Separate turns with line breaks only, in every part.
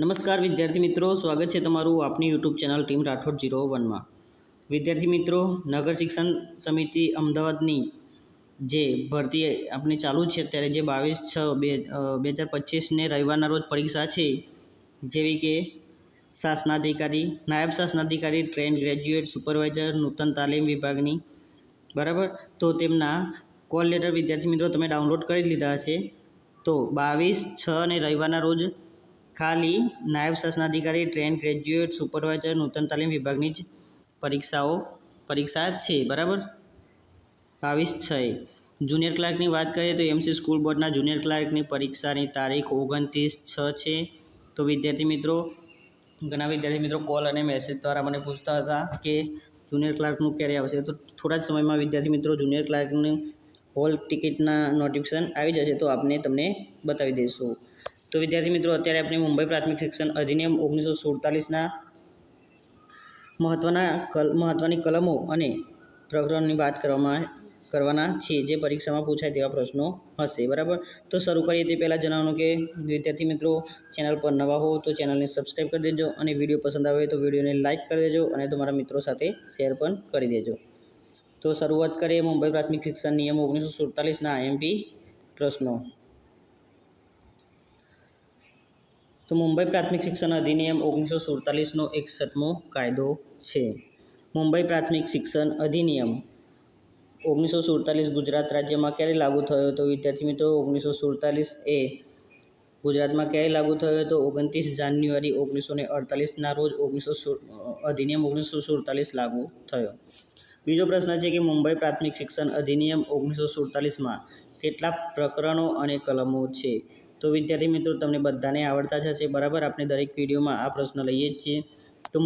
નમસ્કાર વિદ્યાર્થી મિત્રો, સ્વાગત છે તમારું આપની YouTube channel team Rathod zero વનમાં. વિદ્યાર્થી મિત્રો, નગર શિક્ષણ સમિતિ અમદાવાદની જે ભરતી આપણી ચાલુ છે, અત્યારે જે બાવીસ છ બે બે હજાર પચીસને રવિવારના રોજ પરીક્ષા છે, જેવી કે શાસનાધિકારી, નાયબ શાસનાધિકારી, ટ્રેન ગ્રેજ્યુએટ સુપરવાઇઝર, નૂતન તાલીમ વિભાગની, બરાબર? તો તેમના કોલ લેટર વિદ્યાર્થી મિત્રો તમે ડાઉનલોડ કરી લીધા હશે. તો બાવીસ છ અને રવિવારના રોજ ખાલી નાયબ શાસનાધિકારી ટ્રેન ગ્રેજ્યુએટ, સુપરવાઇઝર, નૂતન તાલીમ વિભાગની જ પરીક્ષાઓ, પરીક્ષા છે, બરાબર? બાવીસ છ. જુનિયર ક્લાર્કની વાત કરીએ તો એમસી સ્કૂલ બોર્ડના જુનિયર ક્લાર્કની પરીક્ષાની તારીખ ઓગણત્રીસ છ છે. તો વિદ્યાર્થી મિત્રો, ઘણા વિદ્યાર્થી મિત્રો કોલ અને મેસેજ દ્વારા મને પૂછતા હતા કે જુનિયર ક્લાર્કનું ક્યારે આવશે? તો થોડા જ સમયમાં વિદ્યાર્થી મિત્રો, જુનિયર ક્લાર્કની હોલ ટિકિટના નોટિફિકેશન આવી જશે તો આપને તમને બતાવી દઈશું. તો વિદ્યાર્થી મિત્રો, અત્યારે આપણે મુંબઈ પ્રાથમિક શિક્ષણ અધિનિયમ ઓગણીસો સુડતાલીસના મહત્ત્વના કલ મહત્ત્વની કલમો અને પ્રકરણની વાત કરવામાં, કરવાના છીએ જે પરીક્ષામાં પૂછાય તેવા પ્રશ્નો હશે, બરાબર? તો શરૂ કરીએ તે પહેલાં જણાવવાનું કે વિદ્યાર્થી મિત્રો, ચેનલ પર નવા હો તો ચેનલને સબસ્ક્રાઈબ કરી દેજો અને વીડિયો પસંદ આવે તો વિડીયોને લાઇક કરી દેજો અને તમારા મિત્રો સાથે શેર પણ કરી દેજો. તો શરૂઆત કરીએ મુંબઈ પ્રાથમિક શિક્ષણ નિયમ ઓગણીસો સુડતાલીસના એમપી પ્રશ્નો. તો મુંબઈ પ્રાથમિક શિક્ષણ અધિનિયમ ઓગણીસો સુડતાલીસનો એકસઠમો કાયદો છે. મુંબઈ પ્રાથમિક શિક્ષણ અધિનિયમ ઓગણીસો સુડતાલીસ ગુજરાત રાજ્યમાં ક્યારે લાગુ થયો તો વિદ્યાર્થી મિત્રો, ઓગણીસો સુડતાલીસ એ ગુજરાતમાં ક્યારે લાગુ થયો તો ઓગણત્રીસ જાન્યુઆરી ઓગણીસો ને અડતાલીસના રોજ ઓગણીસો અધિનિયમ ઓગણીસો સુડતાલીસ લાગુ થયો. બીજો પ્રશ્ન છે કે મુંબઈ પ્રાથમિક શિક્ષણ અધિનિયમ ઓગણીસો સુડતાલીસમાં કેટલા પ્રકરણો અને કલમો છે? તો વિદ્યાર્થી મિત્રો, તમને બધાને આવડતા જ હશે, બરાબર? આપણે દરેક વિડીયોમાં આ પ્રશ્ન લઈએ જ છીએ. તો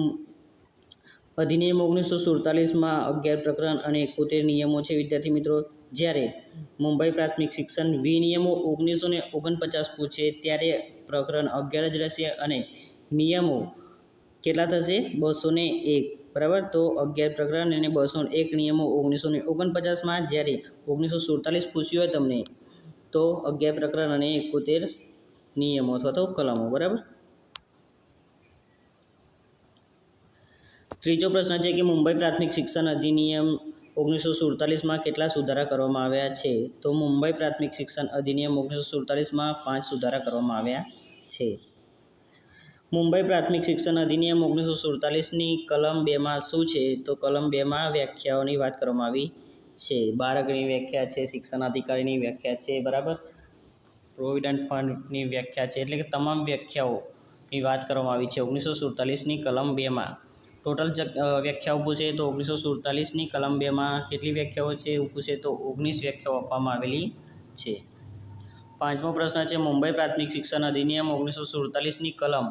અધિનિયમ ઓગણીસો સુડતાલીસમાં અગિયાર પ્રકરણ અને એકોતેર નિયમો છે. વિદ્યાર્થી મિત્રો, જ્યારે મુંબઈ પ્રાથમિક શિક્ષણ વિનિયમો ઓગણીસો ને ઓગણપચાસ પૂછે, ત્યારે પ્રકરણ અગિયાર જ રહેશે અને નિયમો કેટલા થશે? બસો ને એક, બરાબર? તો અગિયાર પ્રકરણ અને બસો એક નિયમો ઓગણીસો ને ઓગણપચાસમાં જ્યારે ઓગણીસો સુડતાલીસ પૂછ્યું હોય તમને તો અગિયાર પ્રકરણ અને એકોતેર નિયમો અથવા તો કલમો, બરાબર? ત્રીજો પ્રશ્ન છે કે મુંબઈ પ્રાથમિક શિક્ષણ અધિનિયમ ઓગણીસો સુડતાલીસમાં કેટલા સુધારા કરવામાં આવ્યા છે? તો મુંબઈ પ્રાથમિક શિક્ષણ અધિનિયમ ઓગણીસો સુડતાલીસમાં પાંચ સુધારા કરવામાં આવ્યા છે. મુંબઈ પ્રાથમિક શિક્ષણ અધિનિયમ ઓગણીસો સુડતાલીસની કલમ બેમાં શું છે? તો કલમ બેમાં વ્યાખ્યાઓની વાત કરવામાં આવી. છે, બાળકની વ્યાખ્યા છે શિક્ષણ અધિકારીની વ્યાખ્યા છે, બરાબર? પ્રોવિડન્ટ ફંડની વ્યાખ્યા છે, એટલે કે તમામ વ્યાખ્યાઓની વાત કરવામાં આવી છે. ઓગણીસો સુડતાલીસની કલમ બેમાં ટોટલ વ્યાખ્યાઓ પૂછે તો ઓગણીસો સુડતાલીસની કલમ બેમાં કેટલી વ્યાખ્યાઓ છે એવું પૂછે તો ઓગણીસ વ્યાખ્યાઓ આપવામાં આવેલી છે. પાંચમો પ્રશ્ન છે, મુંબઈ પ્રાથમિક શિક્ષણ અધિનિયમ ઓગણીસો સુડતાલીસની કલમ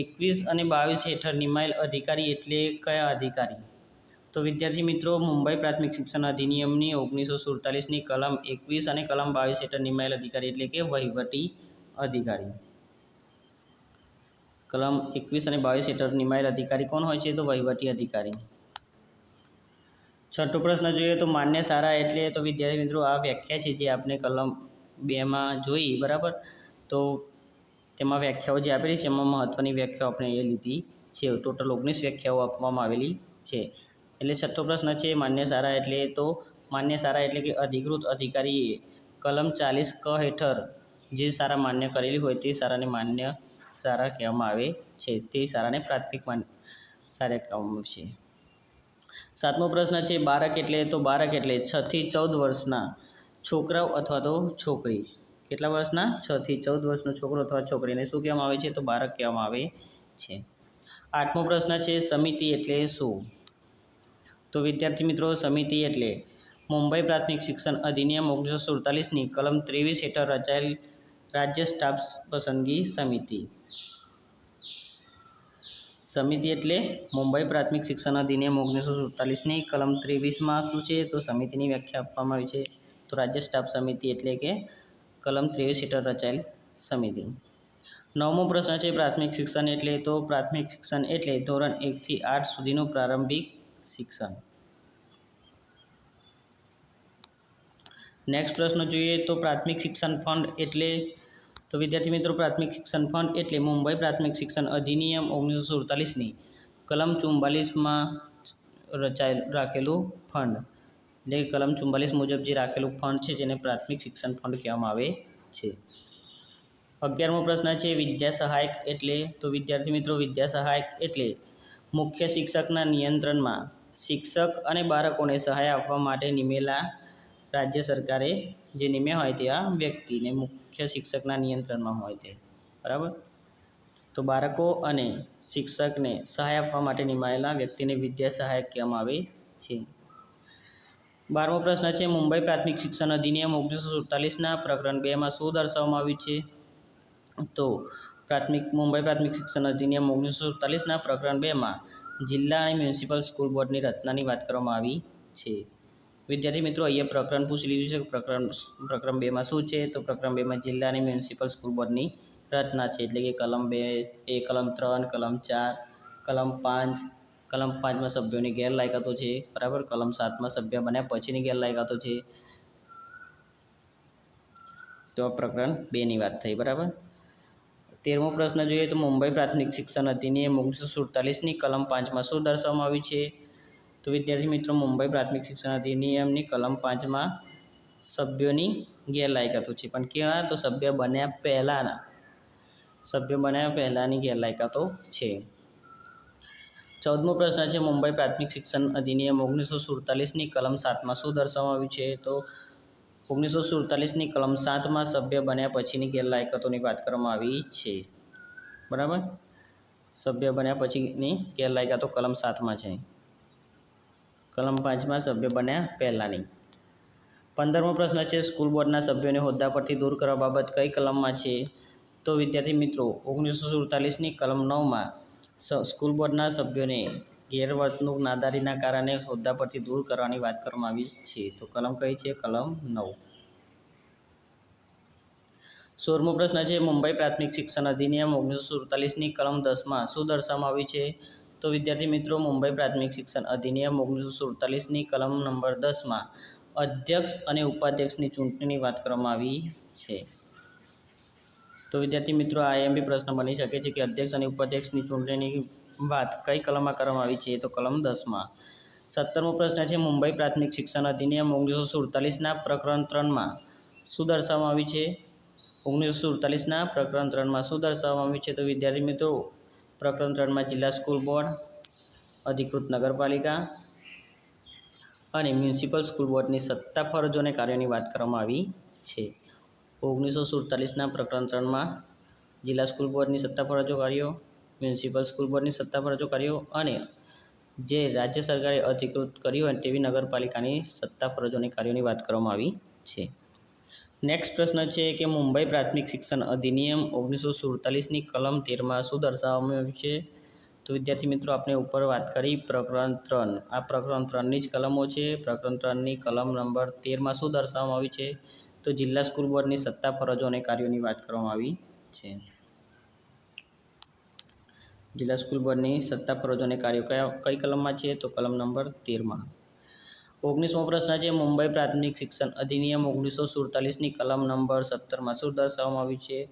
એકવીસ અને બાવીસ હેઠળ નિમાયેલ અધિકારી એટલે કયા અધિકારી? તો વિદ્યાર્થી મિત્રો, મુંબઈ પ્રાથમિક શિક્ષણ અધિનિયમની ઓગણીસો સુડતાલીસની કલમ એકવીસ અને કલમ બાવીસ હેઠળ નિમાયેલ અધિકારી એટલે કે વહીવટી અધિકારી. કલમ એકવીસ અને બાવીસ હેઠળ નિમાયેલ અધિકારી કોણ હોય છે? તો વહીવટી અધિકારી. છઠ્ઠો પ્રશ્ન જોઈએ તો માન્ય સારા એટલે તો વિદ્યાર્થી મિત્રો, આ વ્યાખ્યા છે જે આપણે કલમ બેમાં જોઈ, બરાબર? તો તેમાં વ્યાખ્યાઓ જે આપેલી છે, એમાં મહત્ત્વની વ્યાખ્યાઓ આપણે એ લીધી છે. ટોટલ ઓગણીસ વ્યાખ્યાઓ આપવામાં આવેલી છે. એટલે છઠ્ઠો પ્રશ્ન છે માન્ય સારા એટલે તો માન્ય સારા એટલે કે અધિકૃત અધિકારીએ કલમ ચાલીસ ક હેઠળ જે સારા માન્ય કરેલી હોય તે સારાને માન્ય સારા કહેવામાં આવે છે. તે સારાને પ્રાથમિક માન્ય સારા કહેવામાં આવે છે. સાતમો પ્રશ્ન છે બાળક એટલે તો બાળક એટલે છથી ચૌદ વર્ષના છોકરાઓ અથવા તો છોકરી. કેટલા વર્ષના? છથી ચૌદ વર્ષનો છોકરો અથવા છોકરીને શું કહેવામાં આવે છે? તો બાળક કહેવામાં આવે છે. આઠમો પ્રશ્ન છે સમિતિ એટલે શું? તો વિદ્યાર્થી મિત્રો, સમિતિ એટલે મુંબઈ પ્રાથમિક શિક્ષણ અધિનિયમ ઓગણીસો સુડતાલીસની કલમ ત્રેવીસ હેઠળ રચાયેલ રાજ્ય સ્ટાફ પસંદગી સમિતિ. સમિતિ એટલે મુંબઈ પ્રાથમિક શિક્ષણ અધિનિયમ ઓગણીસો સુડતાલીસની કલમ ત્રેવીસમાં શું છે? તો સમિતિની વ્યાખ્યા આપવામાં આવી છે. તો રાજ્ય સ્ટાફ સમિતિ એટલે કે કલમ ત્રેવીસ હેઠળ રચાયેલ સમિતિ. નવમો પ્રશ્ન છે પ્રાથમિક શિક્ષણ એટલે તો પ્રાથમિક શિક્ષણ એટલે ધોરણ એકથી આઠ સુધીનું પ્રારંભિક શિક્ષણ. નેક્સ્ટ પ્રશ્ન જોઈએ તો પ્રાથમિક શિક્ષણ ફંડ એટલે, તો વિદ્યાર્થી મિત્રો પ્રાથમિક શિક્ષણ ફંડ એટલે મુંબઈ પ્રાથમિક શિક્ષણ અધિનિયમ ઓગણીસો સુડતાલીસની કલમ ચુમ્બાલીસમાં રચાયેલ, રાખેલું ફંડ એટલે કલમ ચુમ્બાલીસ મુજબ જે રાખેલું ફંડ છે જેને પ્રાથમિક શિક્ષણ ફંડ કહેવામાં આવે છે. અગિયારમો પ્રશ્ન છે વિદ્યા સહાયક એટલે, તો વિદ્યાર્થી મિત્રો વિદ્યા સહાયક એટલે મુખ્ય શિક્ષકના નિયંત્રણમાં શિક્ષક અને બાળકોને સહાય આપવા માટે નિમેલા રાજ્ય સરકારે જે નિમ્યા હોય તે આ વ્યક્તિને મુખ્ય શિક્ષકના નિયંત્રણમાં હોય તે. બરાબર? તો બાળકો અને શિક્ષકને સહાય આપવા માટે નિમાયેલા વ્યક્તિને વિદ્યા સહાયક કહેવામાં આવે છે. બારમો પ્રશ્ન છે, મુંબઈ પ્રાથમિક શિક્ષણ અધિનિયમ ઓગણીસો સુડતાલીસના પ્રકરણ બેમાં શું દર્શાવવામાં આવ્યું છે? તો પ્રાથમિક, મુંબઈ પ્રાથમિક શિક્ષણ અધિનિયમ ઓગણીસો સુડતાલીસના પ્રકરણ બેમાં જિલ્લા અને મ્યુનિસિપલ સ્કૂલ બોર્ડની રચનાની વાત કરવામાં આવી છે. વિદ્યાર્થી મિત્રો, અહીંયા પ્રકરણ પૂછી લીધું છે. પ્રકરણ પ્રકરણ બેમાં શું છે? તો પ્રકરણ બેમાં જિલ્લા અને મ્યુનિસિપલ સ્કૂલ બોર્ડની રચના છે. એટલે કે કલમ બે, એ કલમ ત્રણ, કલમ ચાર, કલમ પાંચ, કલમ પાંચમાં સભ્યોની ગેરલાયકાતો છે. બરાબર? કલમ સાતમાં સભ્ય બન્યા પછીની ગેરલાયકાતો છે. તો પ્રકરણ બેની વાત થઈ. બરાબર? તેરમો પ્રશ્ન જોઈએ તો મુંબઈ પ્રાથમિક શિક્ષણ અધિનિયમ ઓગણીસો સુડતાલીસની કલમ પાંચમાં શું દર્શાવવામાં આવ્યું છે? તો વિદ્યાર્થી મિત્રો, મુંબઈ પ્રાથમિક શિક્ષણ અધિનિયમની કલમ પાંચમાં સભ્યોની ગેરલાયકાતો છે. પણ કેવા? તો સભ્ય બન્યા પહેલાંના. સભ્ય બન્યા પહેલાંની ગેરલાયકાતો છે. ચૌદમો પ્રશ્ન છે, મુંબઈ પ્રાથમિક શિક્ષણ અધિનિયમ ઓગણીસો સુડતાલીસની કલમ સાતમાં શું દર્શાવવામાં આવ્યું છે? તો ઓગણીસો સુડતાલીસની કલમ સાતમાં સભ્ય બન્યા પછીની ગેરલાયકાતોની વાત કરવામાં આવી છે. બરાબર? સભ્ય બન્યા પછીની ગેરલાયકાતો કલમ સાતમાં છે. કલમ પાંચમાં સભ્ય બન્યા પહેલાંની. પંદરમો પ્રશ્ન છે, સ્કૂલ બોર્ડના સભ્યોને હોદ્દા પરથી દૂર કરવા બાબત કઈ કલમમાં છે? તો વિદ્યાર્થી મિત્રો ઓગણીસો સુડતાલીસની કલમ નવમાં સ્કૂલ બોર્ડના સભ્યોને ગેરવર્તણૂક નાદારીના કારણે હોદ્દા પરથી દૂર કરવાની વાત કરવામાં આવી છે. તો કલમ કઈ છે? કલમ નવ. સોળમો પ્રશ્ન છે, મુંબઈ પ્રાથમિક શિક્ષણ અધિનિયમ ઓગણીસો સુડતાલીસની કલમ દસમાં શું દર્શાવવામાં આવ્યું છે? તો વિદ્યાર્થી મિત્રો, મુંબઈ પ્રાથમિક શિક્ષણ અધિનિયમ ઓગણીસો સુડતાલીસની કલમ નંબર દસમાં અધ્યક્ષ અને ઉપાધ્યક્ષની ચૂંટણીની વાત કરવામાં આવી છે. તો વિદ્યાર્થી મિત્રો, આ એમ બી પ્રશ્ન બની શકે છે કે અધ્યક્ષ અને ઉપાધ્યક્ષની ચૂંટણીની વાત કઈ કલમમાં કરવામાં આવી છે તો કલમ દસમાં. સત્તરમો પ્રશ્ન છે, મુંબઈ પ્રાથમિક શિક્ષણ અધિનિયમ ઓગણીસો સુડતાલીસના પ્રકરણ ત્રણમાં શું દર્શાવવામાં આવ્યું છે? ઓગણીસો સુડતાલીસના પ્રકરણ ત્રણમાં શું દર્શાવવામાં આવ્યું છે? તો વિદ્યાર્થી મિત્રો, પ્રકરણ ત્રણમાં જિલ્લા સ્કૂલ બોર્ડ, અધિકૃત નગરપાલિકા અને મ્યુનિસિપલ સ્કૂલ બોર્ડની સત્તા ફરજો અને કાર્યોની વાત કરવામાં આવી છે. ઓગણીસો સુડતાલીસના પ્રકરણ ત્રણમાં જિલ્લા સ્કૂલ બોર્ડની સત્તા ફરજો, કાર્યો મ્યુનિસિપલ સ્કૂલ બોર્ડની સત્તા ફરજો કર્યો અને જે રાજ્ય સરકારે અધિકૃત કર્યું હોય તેવી નગરપાલિકાની સત્તા ફરજો અને કાર્યોની વાત કરવામાં આવી છે. નેક્સ્ટ પ્રશ્ન છે કે મુંબઈ પ્રાથમિક શિક્ષણ અધિનિયમ ઓગણીસો સુડતાલીસની કલમ તેરમાં શું દર્શાવવામાં આવ્યું છે? તો વિદ્યાર્થી મિત્રો આપણે ઉપર વાત કરી પ્રકરણ ત્રણ. આ પ્રકરણ ત્રણની જ કલમો છે. પ્રકરણ ત્રણની કલમ નંબર તેરમાં શું દર્શાવવામાં આવ્યું છે? તો જિલ્લા સ્કૂલ બોર્ડની સત્તા ફરજો અને કાર્યોની વાત કરવામાં આવી છે. જિલ્લા સ્કૂલ બોર્ડની સત્તા ફરજોને કાર્યો કયા, કઈ કલમમાં છે? તો કલમ નંબર તેરમાં. ઓગણીસમો પ્રશ્ન છે, મુંબઈ પ્રાથમિક શિક્ષણ અધિનિયમ ઓગણીસો સુડતાલીસની કલમ નંબર સત્તરમાં શું દર્શાવવામાં આવ્યું છે?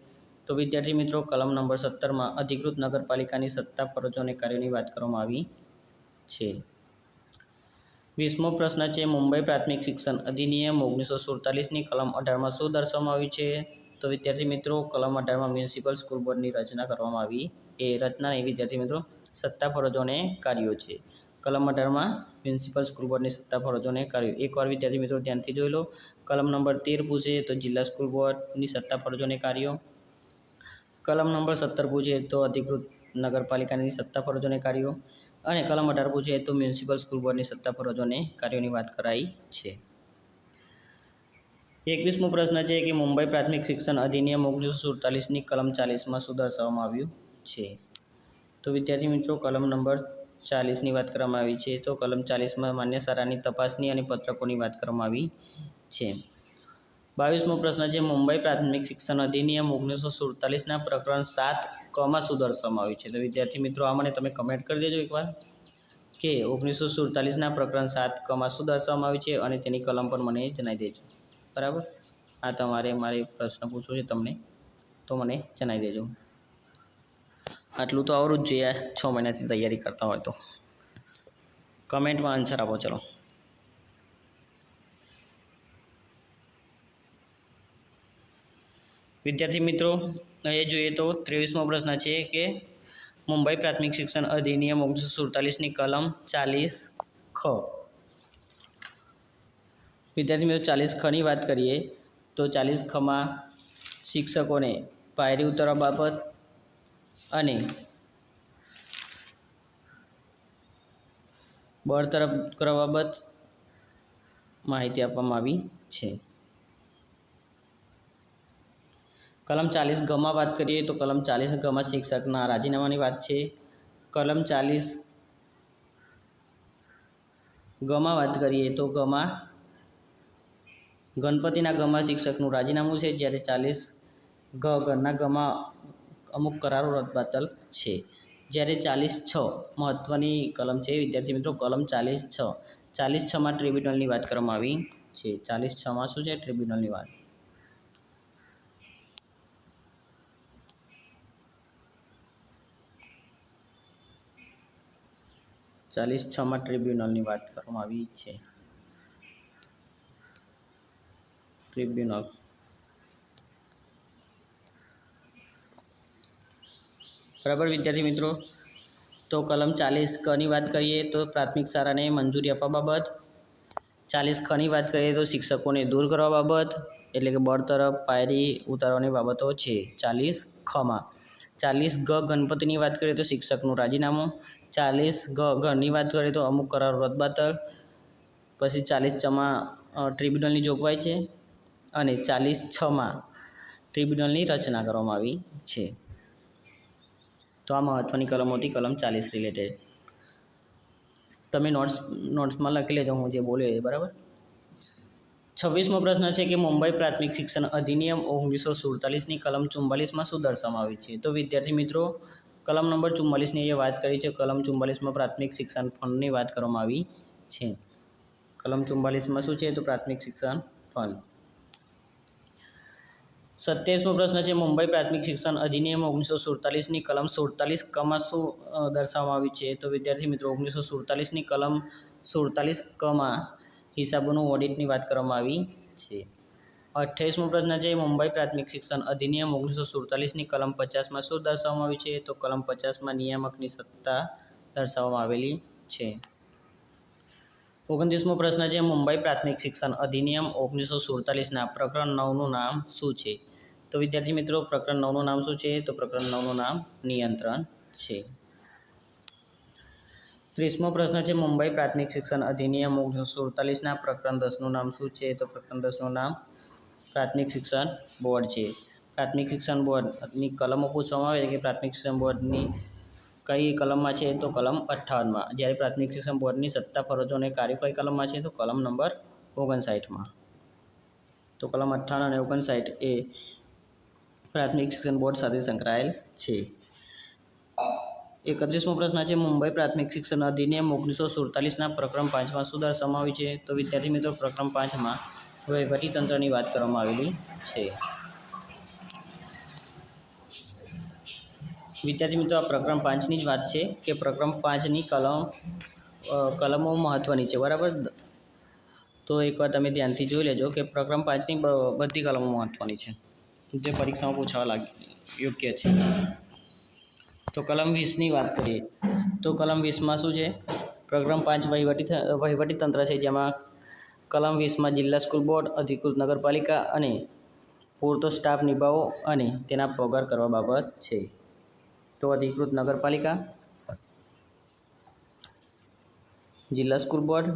તો વિદ્યાર્થી મિત્રો, કલમ નંબર સત્તરમાં અધિકૃત નગરપાલિકાની સત્તા ફરજો અને કાર્યોની વાત કરવામાં આવી છે. વીસમો પ્રશ્ન છે, મુંબઈ પ્રાથમિક શિક્ષણ અધિનિયમ ઓગણીસો સુડતાલીસની કલમ અઢારમાં શું દર્શાવવામાં આવ્યું છે? તો વિદ્યાર્થી મિત્રો, કલમ અઢારમાં મ્યુનિસિપલ સ્કૂલ બોર્ડની રચના કરવામાં આવી. એ રચના એ વિદ્યાર્થી મિત્રો સત્તા ફરજો અને કાર્યો છે. કલમ અઢારમાં મ્યુનિસિપલ સ્કૂલ બોર્ડની સત્તા ફરજો અને કાર્યો એકવાર વિદ્યાર્થી મિત્રો ધ્યાનથી જોઈ લો. કલમ નંબર તેર પૂછે તો જિલ્લા સ્કૂલ બોર્ડની સત્તા ફરજો અને કાર્યો કલમ નંબર સત્તર પૂછે તો અધિકૃત નગરપાલિકાની સત્તા ફરજો અને કાર્યો અને કલમ અઢાર પૂછે તો મ્યુનિસિપલ સ્કૂલ બોર્ડની સત્તા ફરજો અને કાર્યોની વાત કરાઈ છે. એકવીસમો પ્રશ્ન છે કે મુંબઈ પ્રાથમિક શિક્ષણ અધિનિયમ ઓગણીસો સુડતાલીસની કલમ ચાલીસમાં શું આવ્યું છે. તો વિદ્યાર્થી મિત્રો, કલમ નંબર ચાલીસની વાત કરવામાં આવી છે. તો કલમ ચાલીસમાં માન્ય શાળાની તપાસની અને પત્રકોની વાત કરવામાં આવી છે. બાવીસમો પ્રશ્ન છે, મુંબઈ પ્રાથમિક શિક્ષણ અધિનિયમ ઓગણીસો સુડતાલીસના પ્રકરણ સાત કમાં શું આવ્યું છે. તો વિદ્યાર્થી મિત્રો, આ મને તમે કમેન્ટ કરી દેજો એકવાર કે ઓગણીસો સુડતાલીસના પ્રકરણ સાત કમાં શું આવ્યું છે અને તેની કલમ પણ મને જણાવી દેજો. બરાબર? આ તમારે મારે પ્રશ્ન પૂછવો છે તમને. તો મને જણાવી દેજો. આટલું તો આવડું જ જોઈએ છ મહિનાથી તૈયારી કરતા હોય તો. કમેન્ટમાં આન્સર આપો, ચલો. વિદ્યાર્થી મિત્રો એ જોઈએ તો ત્રેવીસમો પ્રશ્ન છે કે મુંબઈ પ્રાથમિક શિક્ષણ અધિનિયમ ઓગણીસો સુડતાલીસની કલમ ચાલીસ ખ. વિદ્યાર્થી મિત્રો, ચાલીસ ખની વાત કરીએ, તો ચાલીસ ખમાં શિક્ષકોને પાયરી ઉતરવા બાબત અને બળતરફ કરવા બાબત માહિતી આપવામાં આવી છે. કલમ ચાલીસ ગમાં વાત કરીએ, તો કલમ ચાલીસ ગમાં શિક્ષકના રાજીનામાની વાત છે. કલમ ચાલીસ ગમાં વાત કરીએ, તો ગમાં ગણપતિના ગમાં શિક્ષકનું રાજીનામું છે, જ્યારે ચાલીસ ગ ઘરના ગમાં અમુક કરારો રદબાતલ છે. જ્યારે ચાલીસ છ મહત્ત્વની કલમ છે, વિદ્યાર્થી મિત્રો, કલમ ચાલીસ છ. ચાલીસ છમાં ટ્રિબ્યુનલની વાત કરવામાં આવી છે. ચાલીસ છમાં શું છે? ટ્રિબ્યુનલની વાત. ચાલીસ છમાં ટ્રિબ્યુનલની વાત કરવામાં આવી છે. ટ્રિબ્યુનલ. બરાબર, વિદ્યાર્થી મિત્રો? તો કલમ ચાલીસ કની વાત કરીએ તો પ્રાથમિક શાળાને મંજૂરી આપવા બાબત. ચાલીસ ખની વાત કરીએ તો શિક્ષકોને દૂર કરવા બાબત, એટલે કે બળતરફ પાયરી ઉતારવાની બાબતો છે ચાલીસ ખમાં ચાલીસ ગ ગણપતિની વાત કરીએ તો શિક્ષકનું રાજીનામું. ચાલીસ ગ ઘરની વાત કરીએ તો અમુક કરાર રદબાતલ પછી ચાલીસ ચમા ટ્રિબ્યુનલની જોગવાઈ છે. અને ચાલીસ છમાં ટ્રિબ્યુનલની રચના કરવામાં આવી છે. તો આ મહત્ત્વની કલમો હતી કલમ ચાલીસ રિલેટેડ તમે નોટ્સ નોટ્સમાં લખી લેજો, હું જે બોલ્યો એ, બરાબર? છવ્વીસમો પ્રશ્ન છે કે મુંબઈ પ્રાથમિક શિક્ષણ અધિનિયમ ઓગણીસો સુડતાલીસની કલમ ચુમ્માલીસમાં શું દર્શાવવામાં આવી છે? તો વિદ્યાર્થી મિત્રો, કલમ નંબર ચુમ્માલીસની એ વાત કરી છે, કલમ ચુમ્માલીસમાં પ્રાથમિક શિક્ષણ ફંડની વાત કરવામાં આવી છે. કલમ ચુમ્માલીસમાં શું છે? તો પ્રાથમિક શિક્ષણ ફંડ. સત્યાવીસમો પ્રશ્ન છે, મુંબઈ પ્રાથમિક શિક્ષણ અધિનિયમ ઓગણીસો સુડતાલીસની કલમ સુડતાલીસ કમાં શું દર્શાવવામાં આવી છે? તો વિદ્યાર્થી મિત્રો ઓગણીસો સુડતાલીસની કલમ સુડતાલીસ કમાં હિસાબોનું ઓડિટની વાત કરવામાં આવી છે. અઠ્યાવીસમો પ્રશ્ન છે, મુંબઈ પ્રાથમિક શિક્ષણ અધિનિયમ ઓગણીસો સુડતાલીસની કલમ પચાસમાં શું દર્શાવવામાં આવ્યું છે? તો કલમ પચાસમાં નિયામકની સત્તા દર્શાવવામાં આવેલી છે. ઓગણત્રીસમો પ્રશ્ન છે, મુંબઈ પ્રાથમિક શિક્ષણ અધિનિયમ ઓગણીસો સુડતાલીસના પ્રકરણ નવનું નામ શું છે? તો વિદ્યાર્થી મિત્રો, પ્રકરણ નવનું નામ શું છે? તો પ્રકરણ નવનું નામ નિયંત્રણ છે. ત્રીસમો પ્રશ્ન છે, મુંબઈ પ્રાથમિક શિક્ષણ અધિનિયમ ઓગણીસો સુડતાલીસના પ્રકરણ દસનું નામ શું છે? તો પ્રકરણ દસનું નામ પ્રાથમિક શિક્ષણ બોર્ડ છે. પ્રાથમિક શિક્ષણ બોર્ડની કલમો પૂછવામાં આવે છે કે પ્રાથમિક શિક્ષણ બોર્ડની કઈ કલમમાં છે? તો કલમ અઠ્ઠાવનમાં. જ્યારે પ્રાથમિક શિક્ષણ બોર્ડની સત્તા, ફરજો અને કાર્ય કઈ કલમમાં છે, તો કલમ નંબર ઓગણસાઠમાં. તો કલમ અઠ્ઠાવન અને ઓગણસાઠ એ પ્રાથમિક શિક્ષણ બોર્ડ સાથે સંકળાયેલ છે. એકત્રીસમો પ્રશ્ન છે, મુંબઈ પ્રાથમિક શિક્ષણ અધિનિયમ ઓગણીસો સુડતાલીસના પ્રક્રમ પાંચમાં સુધાર સમાવી છે. તો વિદ્યાર્થી મિત્રો, પ્રક્રમ પાંચમાં વહીવટીતંત્રની વાત કરવામાં આવેલી છે. વિદ્યાર્થી મિત્રો, આ પ્રક્રમ પાંચની જ વાત છે કે પ્રક્રમ પાંચની કલમ કલમો મહત્ત્વની છે. બરાબર? તો એકવાર તમે ધ્યાનથી જોઈ લેજો કે પ્રક્રમ પાંચની બધી કલમો મહત્ત્વની છે. જે પરીક્ષામાં પૂછવા લાગે, યોગ્ય છે. તો કલમ વીસની વાત કરીએ. તો કલમ વીસમાં શું છે? પ્રકરણ પાંચ વહીવટી વહીવટી તંત્ર છે, જેમાં કલમ વીસમાં જિલ્લા સ્કૂલ બોર્ડ, અધિકૃત નગરપાલિકા અને પૂરતો સ્ટાફ નિભાવો અને તેના પગાર કરવા બાબત છે. તો અધિકૃત નગરપાલિકા, જિલ્લા સ્કૂલ બોર્ડ,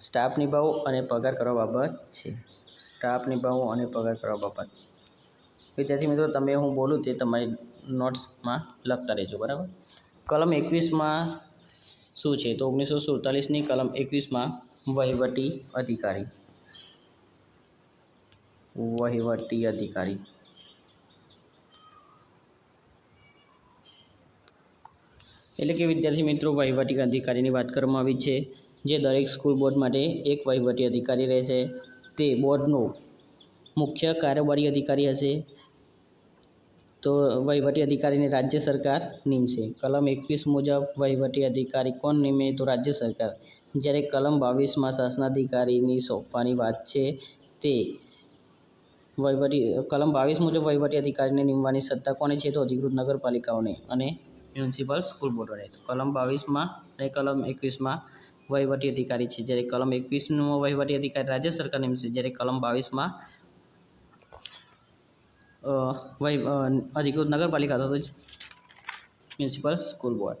સ્ટાફ નિભાવો અને પગાર કરવા બાબત છે. સ્ટાફ નિભાવો અને પગાર કરવા બાબત વિદ્યાર્થી મિત્રો, તમે હું બોલું તે તમારી નોટ્સમાં લખતા રહેજો, બરાબર? કલમ એકવીસમાં શું છે? તો ઓગણીસો સુડતાલીસની કલમ એકવીસમાં વહીવટી અધિકારી. વહીવટી અધિકારી. એટલે કે વિદ્યાર્થી મિત્રો, વહીવટી અધિકારીની વાત કરવામાં આવી છે, જે દરેક સ્કૂલ બોર્ડ માટે એક વહીવટી અધિકારી રહેશે. તે બોર્ડનો મુખ્ય કારોબારી અધિકારી હશે. તો વહીવટી અધિકારીને રાજ્ય સરકાર નીમશે. કલમ એકવીસ મુજબ વહીવટી અધિકારી કોણ નીમે તો રાજ્ય સરકાર. જ્યારે કલમ બાવીસમાં શાસનાધિકારીની સોંપવાની વાત છે તે વહીવટી, કલમ બાવીસ મુજબ વહીવટી અધિકારીને નીમવાની સત્તા કોને છે તો અધિકૃત નગરપાલિકાઓને અને મ્યુનિસિપલ સ્કૂલ બોર્ડોને. તો કલમ બાવીસમાં અને કલમ એકવીસમાં વહીવટી અધિકારી છે. જ્યારે કલમ એકવીસમાં વહીવટી અધિકારી રાજ્ય સરકાર નીમશે. જ્યારે કલમ બાવીસમાં અધિકૃત નગરપાલિકા તથા મ્યુનિસિપલ સ્કૂલ બોર્ડ.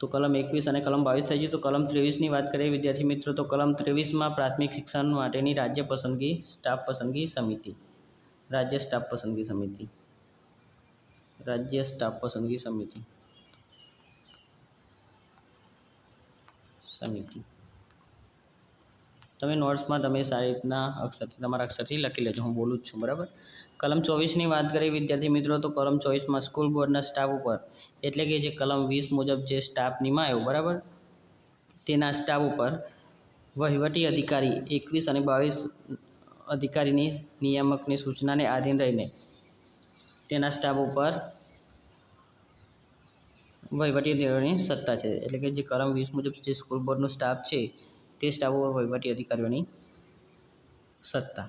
તો કલમ એકવીસ અને કલમ બાવીસ થઈ ગઈ તો કલમ ત્રેવીસની વાત કરીએ વિદ્યાર્થી મિત્રો, તો કલમ ત્રેવીસમાં પ્રાથમિક શિક્ષણ માટેની રાજ્ય પસંદગી સ્ટાફ પસંદગી સમિતિ. રાજ્ય સ્ટાફ પસંદગી સમિતિ. રાજ્ય સ્ટાફ પસંદગી સમિતિ. સમિતિ. તમે નોટ્સમાં તમે સારી રીતના અક્ષરથી, તમારા અક્ષરથી લખી લેજો. હું બોલું જ છું, બરાબર? કલમ ચોવીસની વાત કરીએ, વિદ્યાર્થી મિત્રો, તો કલમ ચોવીસમાં સ્કૂલ બોર્ડના સ્ટાફ ઉપર એટલે કે જે કલમ વીસ મુજબ જે સ્ટાફ નિમાયો, બરાબર? તેના સ્ટાફ ઉપર વહીવટી અધિકારી એકવીસ અને બાવીસ અધિકારીની નિયામકની સૂચનાને આધીન રહીને તેના સ્ટાફ ઉપર વહીવટી અધિકારીઓની સત્તા છે. એટલે કે જે કલમ વીસ મુજબ જે સ્કૂલ બોર્ડનો સ્ટાફ છે, તે સ્ટાફ ઉપર વહીવટી અધિકારીઓની સત્તા.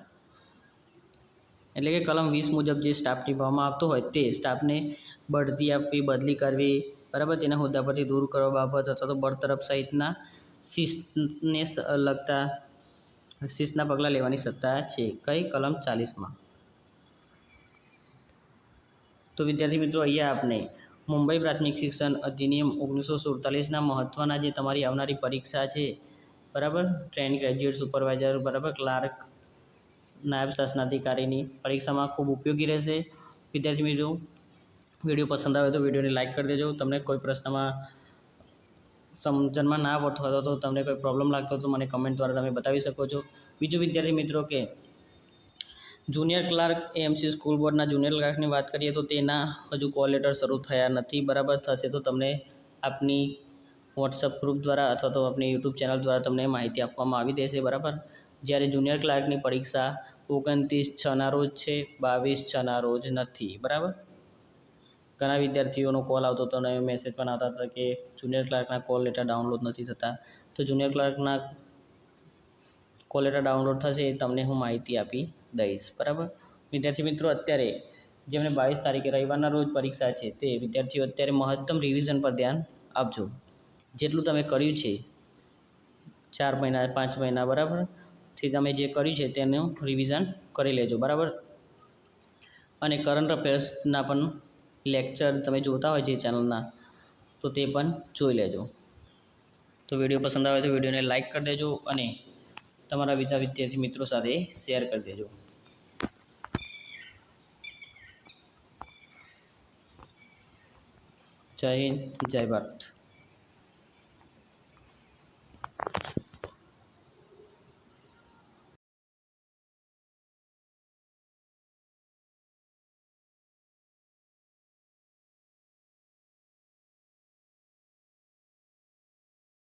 એટલે કે કલમ વીસ મુજબ જે સ્ટાફ નિભાવવામાં આવતો હોય તે સ્ટાફને બઢતી આપવી, બદલી કરવી, બરાબર? તેના હોદ્દા પરથી દૂર કરવા બાબત અથવા તો બરતરફ સહિતના શિસ્તને લગતા શિસ્તના પગલાં લેવાની સત્તા છે. કઈ કલમ ચાલીસમાં? તો વિદ્યાર્થી મિત્રો, અહીંયા આપણે મુંબઈ પ્રાથમિક શિક્ષણ અધિનિયમ ઓગણીસો સુડતાલીસના મહત્ત્વના જે તમારી આવનારી પરીક્ષા છે, બરાબર? ટ્રેન ગ્રેજ્યુએટ સુપરવાઇઝર, બરાબર? ક્લાર્ક નાયબ શાસનાધિકારીની પરીક્ષામાં ખૂબ ઉપયોગી રહેશે. વિદ્યાર્થી મિત્રો, વીડિયો પસંદ આવે તો વિડીયોને લાઇક કરી દેજો. તમને કોઈ પ્રશ્નમાં સમજણમાં ના પડતો હતો તો તમને કોઈ પ્રોબ્લેમ લાગતો હતો મને કમેન્ટ દ્વારા તમે બતાવી શકો છો. બીજું વિદ્યાર્થી મિત્રો કે, જુનિયર ક્લાર્ક એમસી સ્કૂલ બોર્ડના જુનિયર ક્લાર્કની વાત કરીએ તો તેના હજુ કોલ લેટર શરૂ થયા નથી. બરાબર થશે તો તમને આપની વોટ્સઅપ ગ્રુપ દ્વારા અથવા તો આપણી યુટ્યુબ ચેનલ દ્વારા તમને માહિતી આપવામાં આવી દેશે. બરાબર? જ્યારે જુનિયર ક્લાર્કની પરીક્ષા ઓગણત્રીસ છના રોજ છે, બાવીસ છના રોજ નથી, બરાબર? ઘણા વિદ્યાર્થીઓનો કોલ આવતો હતો અને મેસેજ પણ આવતા હતા કે જુનિયર ક્લાર્કના કોલ લેટર ડાઉનલોડ નથી થતા. તો જુનિયર ક્લાર્કના કોલ લેટર ડાઉનલોડ થશે એ તમને હું માહિતી આપી દઈશ, બરાબર? વિદ્યાર્થી મિત્રો, અત્યારે જેમને બાવીસ તારીખે રવિવારના રોજ પરીક્ષા છે તે વિદ્યાર્થીઓ અત્યારે મહત્તમ રિવિઝન પર ધ્યાન આપજો. જેટલું તમે કર્યું છે, ચાર મહિના, પાંચ મહિના, બરાબર? થી તમે જે કર્યું છે તેનું રિવિઝન કરી લેજો, બરાબર? અને કરંટ અફેર્સના પણ લેક્ચર તમે જોતા હોય જે ચેનલના તો તે પણ જોઈ લેજો. તો વીડિયો પસંદ આવે તો વિડીયોને લાઇક કરી દેજો અને તમારા બીજા વિદ્યાર્થી મિત્રો સાથે શેર કરી દેજો. જય હિન્દ, જય ભારત.